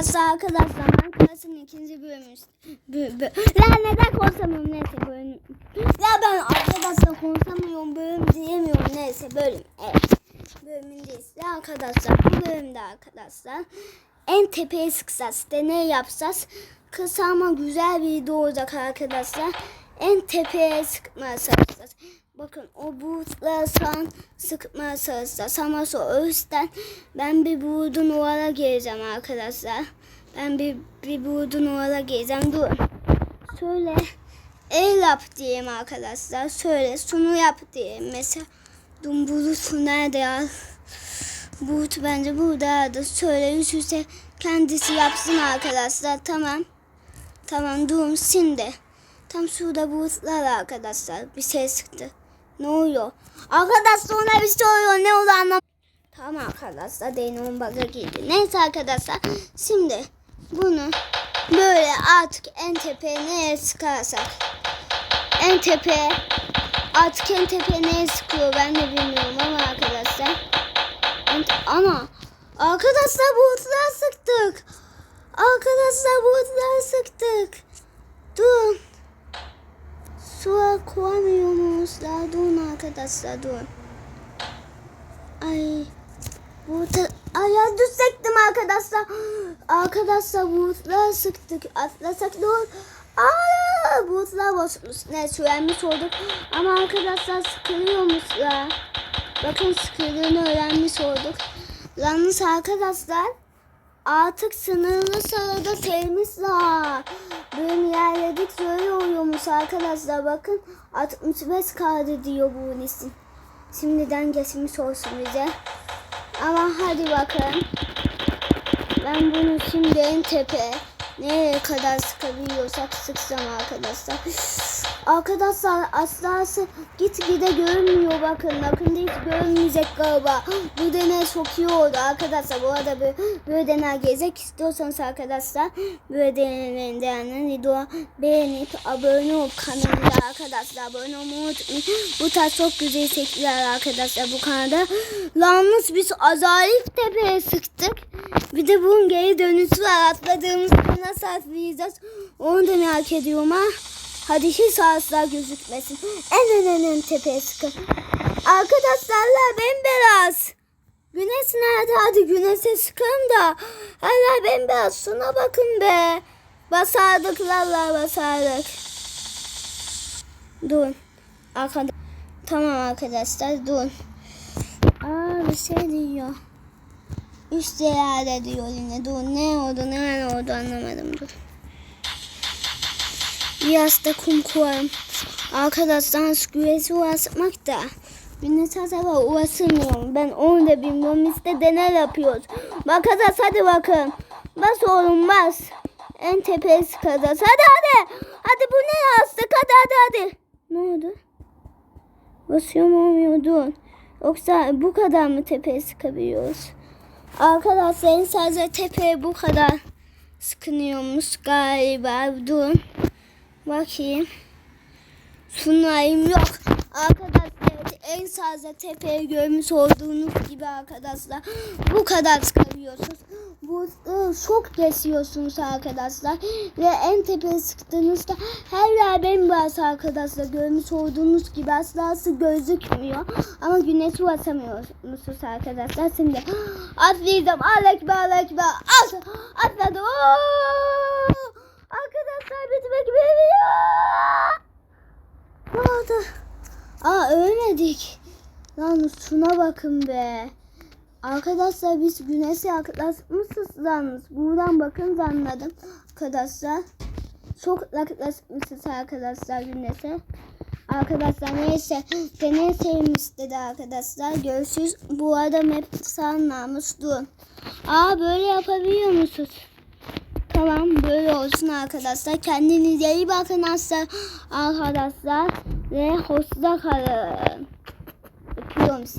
Arkadaşlar arkadaşlar Minecraft'ın ikinci bölümü. Bö, bö. Ya neden konuşamıyorum neyse bölüm. Ya ben arkadaşlar konuşamıyorum bölüm diyemiyorum neyse bölüm. Evet. Bölümündeyiz. Ya arkadaşlar bu bölümde arkadaşlar en tepeye sıkacağız. Deney yapacağız. Kısa ama güzel bir video olacak arkadaşlar. En tepeye çalışacağız. Bakın o bulutlar san sıkmaya çalışacağız. Ama o üstten ben bir bulutun ovara geleceğim arkadaşlar. Ben bir, bir bulutun ovara geleceğim. Dur. Şöyle el yap diyeyim arkadaşlar. Şöyle sunu yap diyeyim. Mesela dum bulutu nerede ya? Bulut bence buradaydı. Şöyle üst üste kendisi yapsın arkadaşlar. Tamam. Tamam dur şimdi. Tam şurada bulutlar arkadaşlar. Bir şey sıktı. Ne oluyor? Arkadaşlar ona bir şey oluyor. Ne oldu anlam. Tamam arkadaşlar. Deynon baga girdi. Neyse arkadaşlar. Şimdi bunu böyle artık en tepeye neye sıkarsak. En tepeye artık en tepeye neye sıkıyor ben de bilmiyorum ama arkadaşlar. Ana arkadaşlar bulutlar sıktık. Arkadaşlar bulutlar sıktık. Dur. Suya koyamıyoruz daha durun arkadaşlar durun. Ay. Burada ay ya düşecektim arkadaşlar. Arkadaşlar bulutlar sıktık. Atlasak dur. Aa, bulutlar bozulmuş. Ne öğrenmiş olduk. Ama arkadaşlar sıkılıyormuş ya. Bakın sıkıldığını öğrenmiş olduk. Yalnız arkadaşlar artık sınırlı sırada sevmişler. Benim yerledik böyle oluyormuş arkadaşlar. Bakın 65 kare diyor bu isim. Şimdiden geçmiş olsun bize. Ama hadi bakın. Ben bunu şimdi en tepe nereye kadar sıkabiliyorsak sıksam arkadaşlar. Arkadaşlar aslası gitgide görünmüyor bakın. Bakın hiç görünmeyecek galiba. Bu deney çok iyi oldu arkadaşlar. Bu arada böyle, böyle deney gezek istiyorsanız arkadaşlar böyle deneylerin değerlerini video beğenip abone ol kanalına arkadaşlar. Abone olmayı unutmayın. Bu tarz çok güzel şekiller arkadaşlar bu kanalda. Yalnız biz Azalif Tepe'ye sıktık. Bir de bunun geri dönüşü var. Atladığımızda nasıl atlayacağız onu da merak ediyorum ha. Hadi hiç asla gözükmesin. En en en en tepeye sıkın. Arkadaşlarla bembeyaz. Güneş nerede? Hadi güneşe sıkın da. Hala bembeyaz. Şuna bakın be. Basardık lalla basardık. Dur. Arkadaş. Tamam arkadaşlar dur. Aa bir şey diyor. Üst yerde diyor yine. Dur ne oldu ne oldu anlamadım dur. Biraz da kum koyalım. Arkadaşlar güvesi uğraşmak da. Güneş acaba uğraşmıyorum. Ben onu da bilmiyorum. İşte deney yapıyoruz. Bakacağız hadi bakın. Bas oğlum bas. En tepeye sıkacağız. Hadi hadi. Hadi bu ne yastık hadi hadi hadi. Ne oldu? Basıyorum olmuyor dur. Yoksa bu kadar mı tepeye sıkabiliyoruz? Arkadaşlar sadece tepeye bu kadar sıkınıyormuş galiba. Dur. Bakayım. Sunayım yok. Arkadaşlar en sazda tepeye görmüş olduğunuz gibi arkadaşlar bu kadar sıkabiliyorsunuz. Bu ıı, çok kesiyorsunuz arkadaşlar. Ve en tepeye sıktığınızda her yer bembeyaz arkadaşlar. Görmüş olduğunuz gibi asla gözükmüyor. Ama güneşi basamıyorsunuz arkadaşlar. Şimdi atlayacağım. Alek be alek be. At, atladım. Bitmek biliyor. Ne oldu? Aa ölmedik. Lan şuna bakın be. Arkadaşlar biz güneşe yaklaşmışız yalnız. Buradan bakın anladım. Arkadaşlar. Çok yaklaşmışız arkadaşlar güneşe. Arkadaşlar neyse. Deney sevmiş dedi arkadaşlar. Görüşürüz. Bu arada map sanmamış. Dur. Aa böyle yapabiliyor musunuz? Tamam böyle olsun arkadaşlar. Kendinize iyi bakın arkadaşlar. Ve hoşça kalın. Öpüyorum sizi.